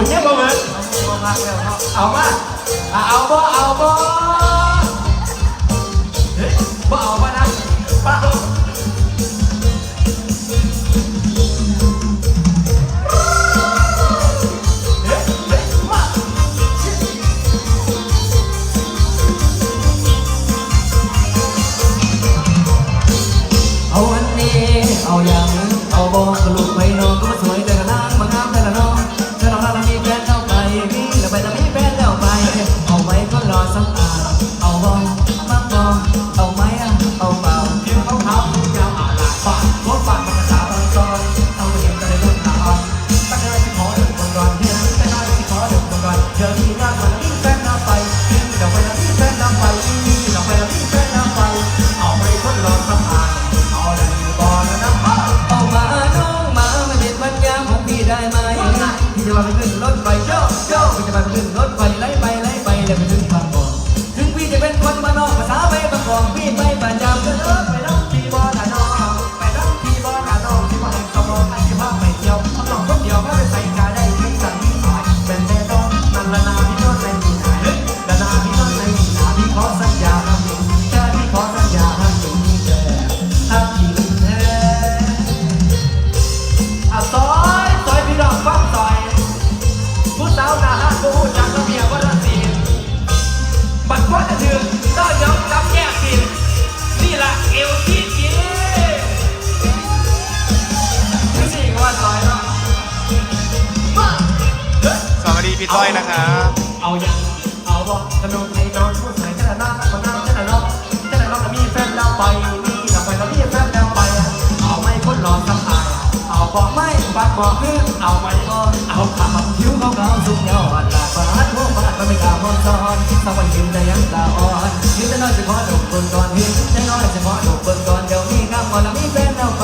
ุณเนี่ยบ่เหมเอาเอามเอาบ่เอาบ่บ่เอาบ่นะบ่เอาเอาวันนี้เอาอย่างเอาบอกลูกไปนอนก็สวยะครับ เอาอย่างเอาบอกสนุกในนอนผู้ชายขนาดนั้นคนนั้นขนาดนั้นขนาดนั้นมีแฟนแล้วไปนี่เราไปเราวมีแฟนแล้วไป เอาไม่คนหลอกสักอายเอาบอกไม่ปากบอกเพื่อเอาไม่ก็เอาขำผิวเขาเขาสุกยอดลาบาดหัวฟาดมันไม่กล้ามองซ้อนสวรรค์ยิ้แต่ยังตาอ่อนยิ้มแต่น้อยจะขอดกเบิก่อนยิ้มแต่น้อยจะขอดกเบิก่อนเดี๋ยวนี้ข้ามกอนแล้วมีแฟนแล้วไป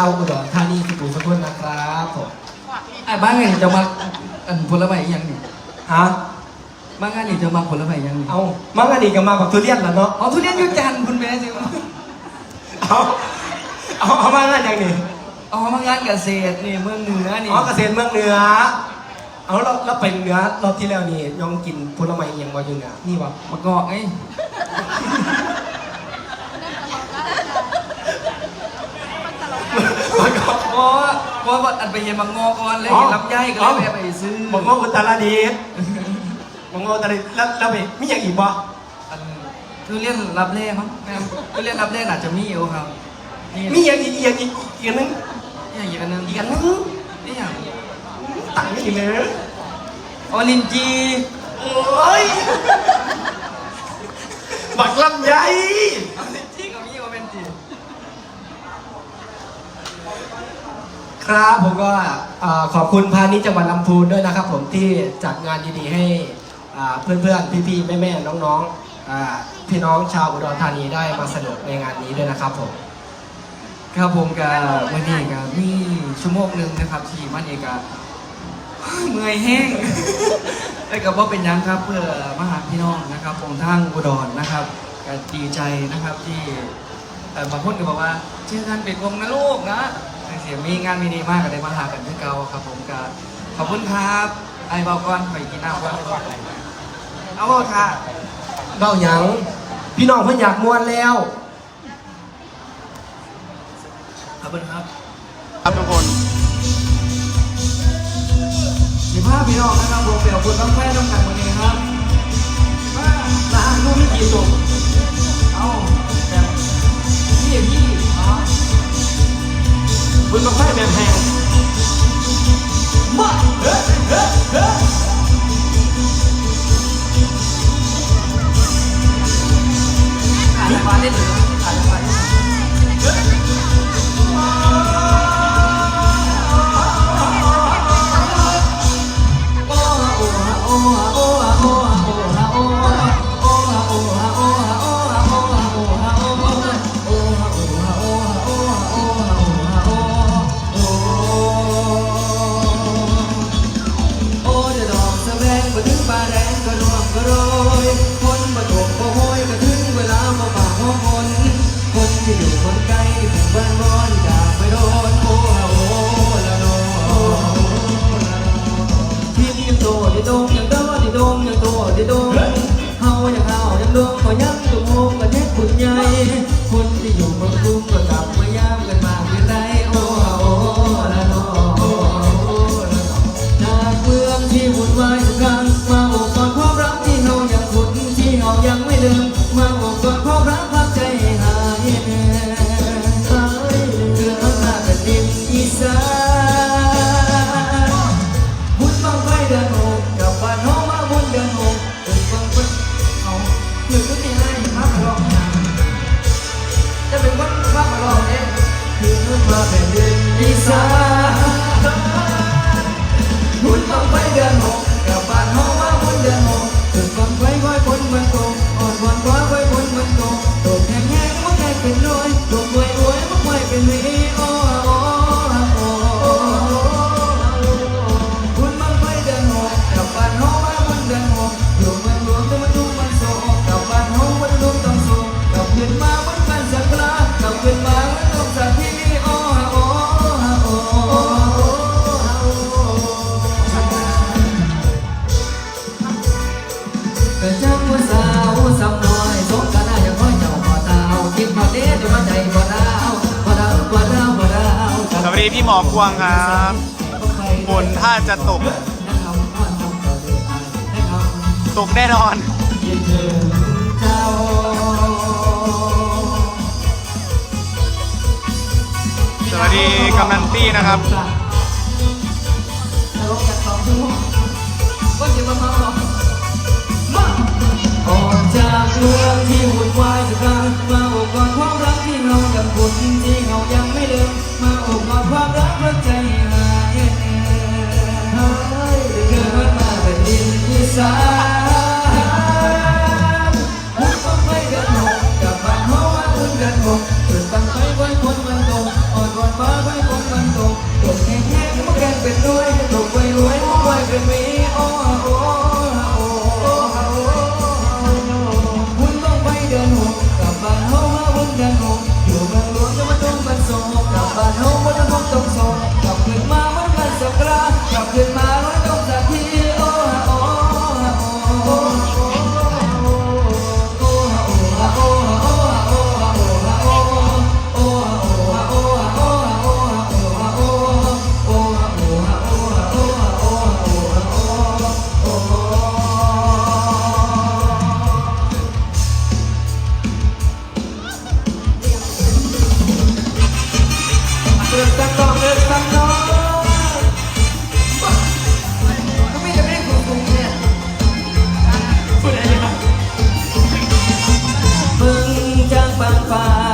าวอุดรธานีสุขุมสกุลนะครับผมไอ้บ้านนี่จะมาอันผลไม้อีหยังนี่ฮะบ้านนี่จะมาผลไม้อีหยังนี่เอาบ้านนี่ก็มาแบบทุเรียนละเนาะ เอาทุเรียนยุจันทร์คุณแม่จิ๋วเอาเอาบ้ามังอันอย่างนี้เอาบ้านเกษตรนี่เมืองเหนือนี่อ๋อเกษตรเมืองเหนือ เอาเราเราไปเนื้อรอบที่แล้วนี่ยองกินผลไม้อย่างว่าอยู่เนี่ยนี่วะมะกอกไง บอเพราะว่าอันไปเห็นบางงอก่อนเลยเห็นลำไยก็เลยไปซื้อบางงออุตาดิตถ์บางงออุตาดีแล้วแล้วมีมีอยางอีกบ่อันทุเรียนรับเล่มั้งนครับทุเรียนรับแรกอาจจะมีอยู่ครับมีอย่างอีกอย่างอีกอีกอันนึงอย่างอีกอันนึงอีกอันนึงนี่อย่างตังค์อีกเลยออรินจีโอ้ยบักลำไย ครับผมก็ขอบคุณพานิชจังหวัดลำพูนด้วยนะครับ ผมที่จัดงานดีๆให้เพื่อนๆพี่ๆแม่ๆน้องๆพี่น้องชาวอุดรธานีได้มาสนุกในงานนี้ด้วยนะครับผมครับผมกับวันนี้กับมีชั่วโมงหนึ่งนะครับที่มันเอกะเมื่อยแห้งแต่กับว่าเป็นยังครับเพื่อมหาพี่น้องนะครับองทางอุดรนะครับดีใจนะครับที่บางคนก็บอกว่าเจอกันเป็นวงนะลูกนะ เสียมีงานมีนีมากกับในมาหากันที่เก่าครับผมกับขอบคุณครับไอ้เบาก้อนไปกินน้ำก่อนเอาเบาค่ะเบาหยังพี่น้องเพิ่นอยากมวนแล้วขอบคุณครับครับทุกคนสิบห้าพี่น้องนะครับผมเดี่ยวคุณต้องแม่ต้องกันวันนี้นะครับล้างลูกไม่กี่ตัวเอาแบบพี่พี่อ๋ บุญบังไฟแมนแหงมาเฮ้เฮ้เฮ้ วงครับฝนถ้าจะตก ตกแน่นอนสวัสดีกำนันตี้นะครับจากเมืองที่ Captain บางฟ้า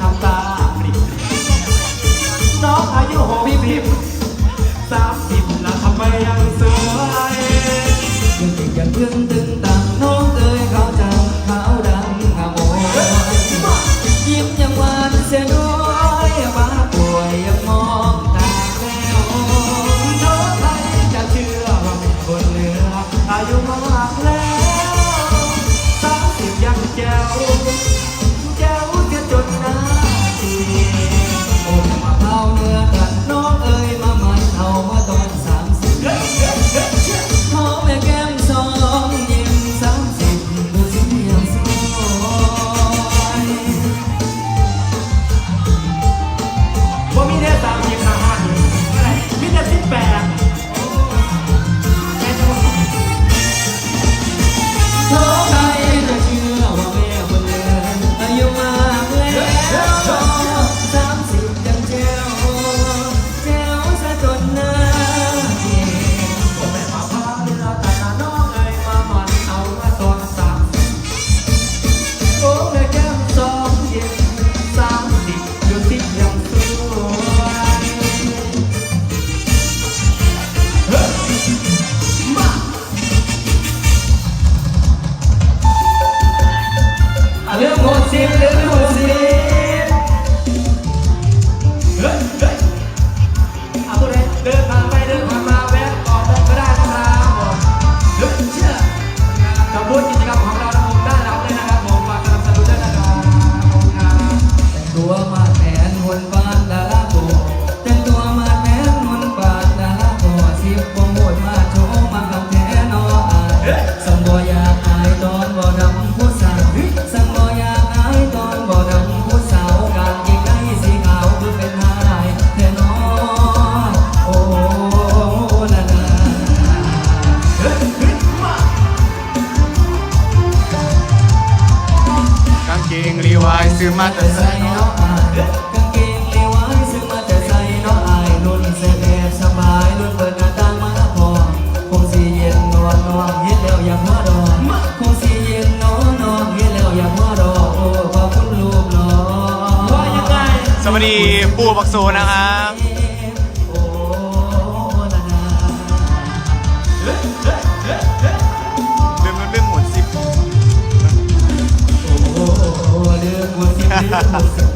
น้ำตาปริบน้องอายุหกพิบพิบสามสิบแล้วทำไมยังสวอ ละนาลืมลืมหมดสิบ โอ้เรื่องหัวสิบเรื่องหัวสิบ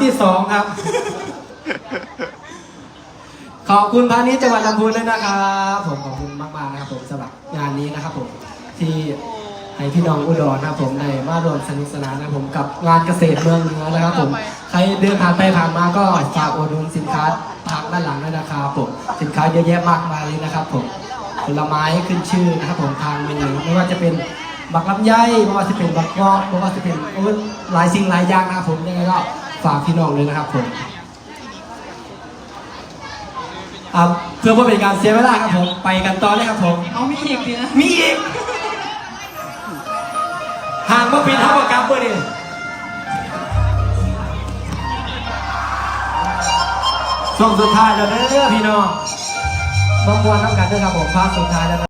ทที่สองครับ ขอบคุณพาณิชย์จังหวัดลำพูนด้วยนะครับผมขอบคุณมากๆนะครับผมสำหรับงานนี้นะครับผมที่ให้พี่น้องอุดรนะครับผมได้มารวมสนุกสนานนะครับผมกับงานเกษตรเมืองเหนือนะครับผมใครเดินผ่านไปผ่านมาก็ฝากอุดหนุนสินค้าทางด้านหลังด้วยนะครับผมสินค้าเยอะแยะมากมายเลยนะครับผมผลไม้ขึ้นชื่อนะครับผมทางเมนูไม่ว่าจะเป็นบักลำไยไม่ว่าจะเป็นบักกอกไม่ว่าจะเป็นโอ้ยหลายสิ่งหลายอย่างนะครับผมยังไงก็ ฝากพี่น้องเลยนะครับผมอ่าเพื่อเพื่อเป็นการเสียเวลาครับผม ไปกันต่อเลยครับผม เอามีอีกทีนะมีอีกห่างมาปีเท่ากับกราฟเบอร์ดิช่วงสุดท้ายแล้วเด้อพี่น้องบางวันทำกันด้วยครับผมภาคสุดท้ายแล้ว